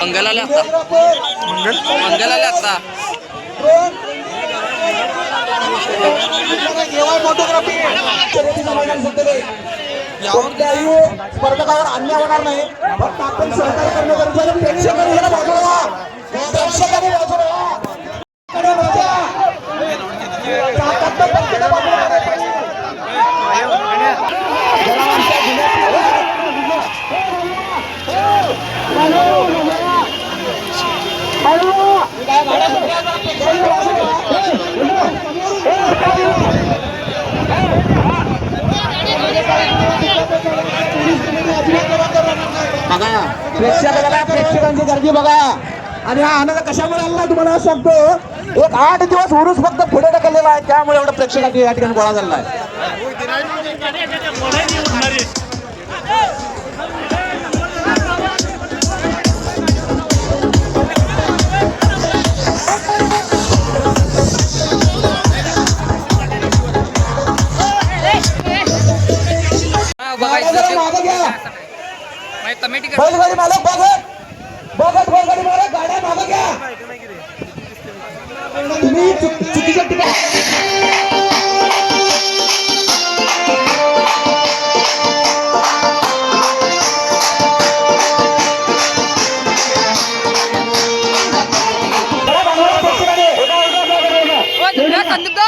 मंगलाला आता मंगलाला आता कोणत्याही स्पर्धकावर अन्याय होणार नाही. फक्त आपण सहकार्य करणं गरजेचं प्रेक्षकांनी प्रेक्षक बघा प्रेक्षकांची गर्दी बघा. आणि हा आनंद कशामुळे आला तुम्हाला सांगतो एक आठ दिवस उरूस फक्त पुढे ढकललेला आहे. त्यामुळे एवढं प्रेक्षकांची या ठिकाणी गोळा झालेला आहे. हा, कमिटी बैलगाडी मालक बघत. बघत बैलगाडी मालक गाड्या मागं घ्या. तुम्ही चुक- चुकीच्या ठिकाणी संदीप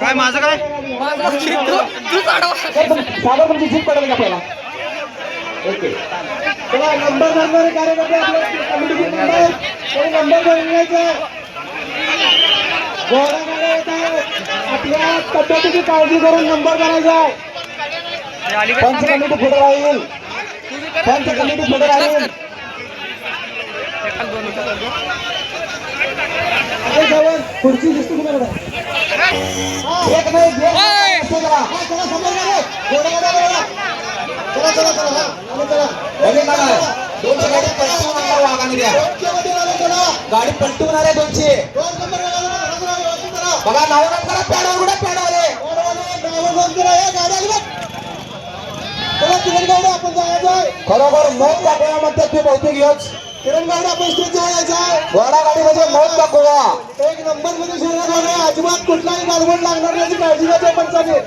काय माझं काय? तू चाडव साधा तुमची जीप पडेल का पहिला ओके. चला नंबर मारणारे कार्यकर्ते आपल्या कमिटीचे मेंबर कोणी नंबर गाड्या येत आपल्या काळजी करून नंबर करायचा आहे. पंच कमिटी पुढे राहील. पंच कमिटी पुढे राहील. खुर्ची दिसते तुम्हाला. एक नाही चला. गाडी पलटवून आणणार वाघाने द्या. गाडी दोनशे. बघा नाव नोंद करा. पॅडवर कुठे पॅडवाले. खरोखर मौत दाखवा म्हणतात ते बहुतेक योच किरण गाडी आपण स्टेज घोडा गाडी म्हणजे मौत एक नंबरमध्ये शर्यत होणे अजिबात कुठलाही गालबोट लागणार नाही. काळजी घ्यायची पंचाने